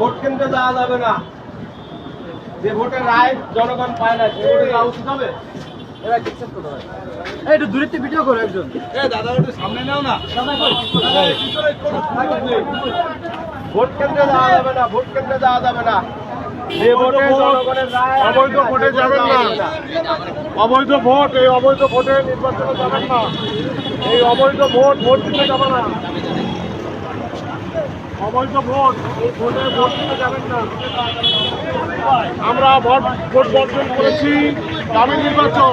Vote কেন্দ্রে যাওয়া যাবে না। যে ভোটের রায় জনগণ পায় না সে ভোটে যাওয়া উচিত হবে? এই একটু দূরের থেকে ভিডিও করো একজন। দাদা একটু সামনে নাও না। ভোট কেন্দ্রে যাওয়া যাবে না ভোট কেন্দ্রে যাওয়া যাবে না। অবৈধ ভোটে যাবেন না। অবৈধ ভোট এই অবৈধ ভোটে নির্বাচনে যাবেন না। এই অবৈধ ভোট ভোট দিতে যাবে না। অবৈধ ভোট, এই ভোটে ভোট দিতে যাবেন না। আমরা ভোট ভোট বর্জন করেছি, দামি নির্বাচন।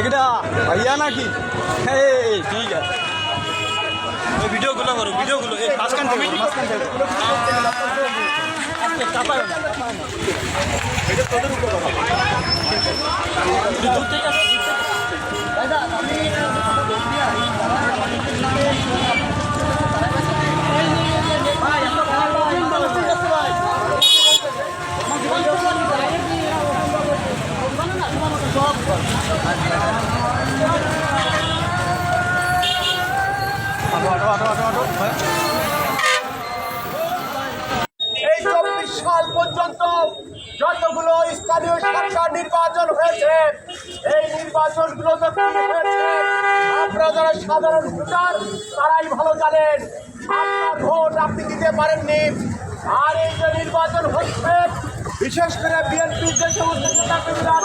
এটা ভাইয়া নাকি এই ঠিক আছে ভিডিও ভিডিওগুলো করো ভিডিওগুলো এই মাঝখান থেকে মাঝখান পর্যন্ত যতগুলো স্থানীয় সরকার নির্বাচন হয়েছে, এই নির্বাচনগুলো হয়েছে আপনারা যারা সাধারণ ভোটার, তারাই ভালো জানেন, আপনার ভোট আপনি দিতে পারেননি। আর এই যে নির্বাচন হচ্ছে, বিশেষ করে বিএনপির যে সমস্ত নেতাকর্মীরা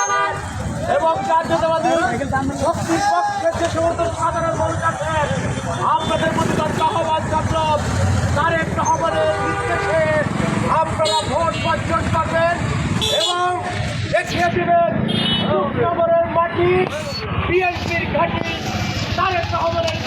এবং জাতীয়তাবাদী শক্তির পক্ষে যে সমস্ত সাধারণ আপনারা ভোট বর্জন করবেন এবং দেখিয়ে দেবেন নম্বরের মাটি বিএনপির ঘাটি তারেক রহমানের